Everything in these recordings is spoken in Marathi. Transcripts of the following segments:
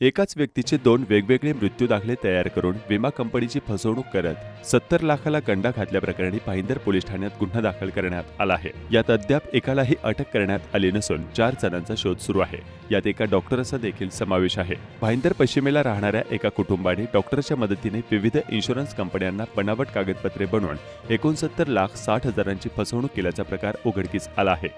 एकाच व्यक्तीचे दोन वेगवेगळे मृत्यू दाखले तयार करून विमा कंपनीची फसवणूक करत सत्तर लाखाला गंडा घातल्याप्रकरणी भाईंदर पोलीस ठाण्यात गुन्हा दाखल करण्यात आला आहे. यात अद्याप एकालाही अटक करण्यात आली नसून चार जणांचा शोध सुरू आहे. यात एका डॉक्टरचा देखील समावेश आहे. भाईंदर पश्चिमेला राहणाऱ्या एका कुटुंबाने डॉक्टरच्या मदतीने विविध इन्शुरन्स कंपन्यांना बनावट कागदपत्रे बनवून एकोणसत्तर लाख साठ हजारांची फसवणूक केल्याचा प्रकार उघडकीस आला आहे.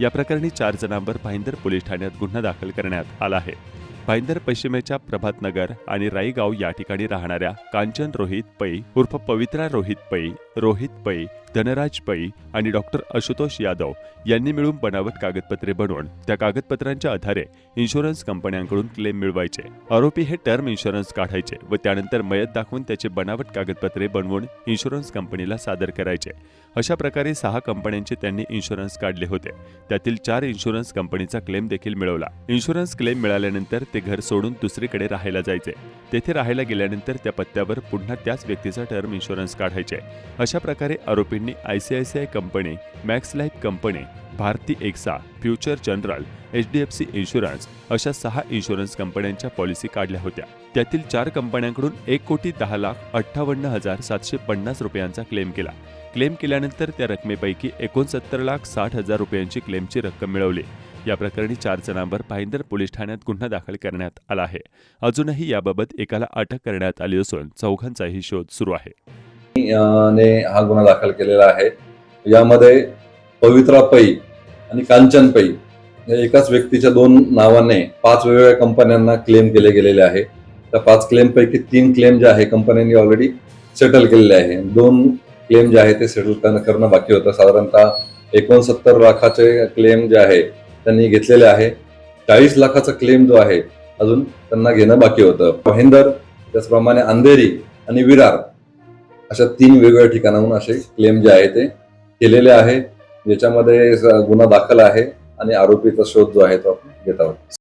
या प्रकरणी चार जणांवर भाईंदर पोलीस ठाण्यात गुन्हा दाखल करण्यात आला आहे. भाईंदर पश्चिमेच्या प्रभात नगर आणि राईगाव या ठिकाणी राहणाऱ्या कांचन रोहित पै उर्फ पवित्रा रोहित पै रोहित पै धनराज पै आणि डॉक्टर आशुतोष यादव यांनी मिळून बनावट कागदपत्रे बनवून त्या कागदपत्रांच्या आधारे इन्शुरन्स कंपन्यांकडून क्लेम मिळवायचे. आरोपी हे टर्म इन्शुरन्स काढायचे व त्यानंतर मयत दाखवून त्याचे बनावट कागदपत्रे बनवून इन्शुरन्स कंपनीला सादर करायचे. अशा प्रकारे सहा कंपन्यांचे त्यांनी इन्शुरन्स काढले होते. त्यातील चार इन्शुरन्स कंपनीचा क्लेम देखील मिळवला. इन्शुरन्स क्लेम मिळाल्यानंतर ते घर सोडून दुसरीकडे राहायला जायचे. तेथे राहायला गेल्यानंतर त्या पत्त्यावर पुन्हा त्याच व्यक्तीचा टर्म इन्शुरन्स काढायचे. अशा प्रकारे आरोपींनी ICICI company Max Life company Bharti AXA Future Generali H D F C insurance अशा सहा इन्शुरन्स कंपन्यांच्या पॉलिसी काढल्या होत्या. त्यातील चार कंपन्यांकडून एक कोटी दहा लाख अठ्ठावन्न हजार सातशे पन्नास रुपयांचा क्लेम केला. क्लेम केल्यानंतर त्या रकमेपैकी एकोणसत्तर लाख साठ हजार रुपयांची क्लेमची रक्कम मिळवली. या प्रकरणी चार जणांवर भाईंदर पोलीस ठाण्यात गुन्हा दाखल करण्यात आला आहे. अजूनही याबाबत एकाला अटक करण्यात आली असून चौघांचाही शोध सुरू आहे. ने हा गुन्हा दाखल केलेला आहे. यामध्ये पवित्रा पै आणि कांचन पै या एकाच व्यक्तीच्या दोन नावाने पाच वेगवेगळ्या कंपन्यांना क्लेम केले गेलेले आहे. त्या पाच क्लेमपैकी तीन क्लेम जे आहे कंपन्यांनी ऑलरेडी सेटल केलेले आहे. दोन क्लेम जे आहे ते सेटल करणं बाकी होतं. साधारणतः एकोणसत्तर लाखाचे क्लेम जे आहे त्यांनी घेतलेले आहे. चाळीस लाखाचा क्लेम जो आहे अजून त्यांना घेणं बाकी होतं. महेंदर त्याचप्रमाणे अंधेरी आणि विरार अशा तीन वेगवेगळ्या ठिकाणाहून असे क्लेम जे आहे ते केलेले आहे ज्याच्यामध्ये गुन्हा दाखल आहे आणि आरोपीचा शोध जो आहे तो आपण घेत आहोत.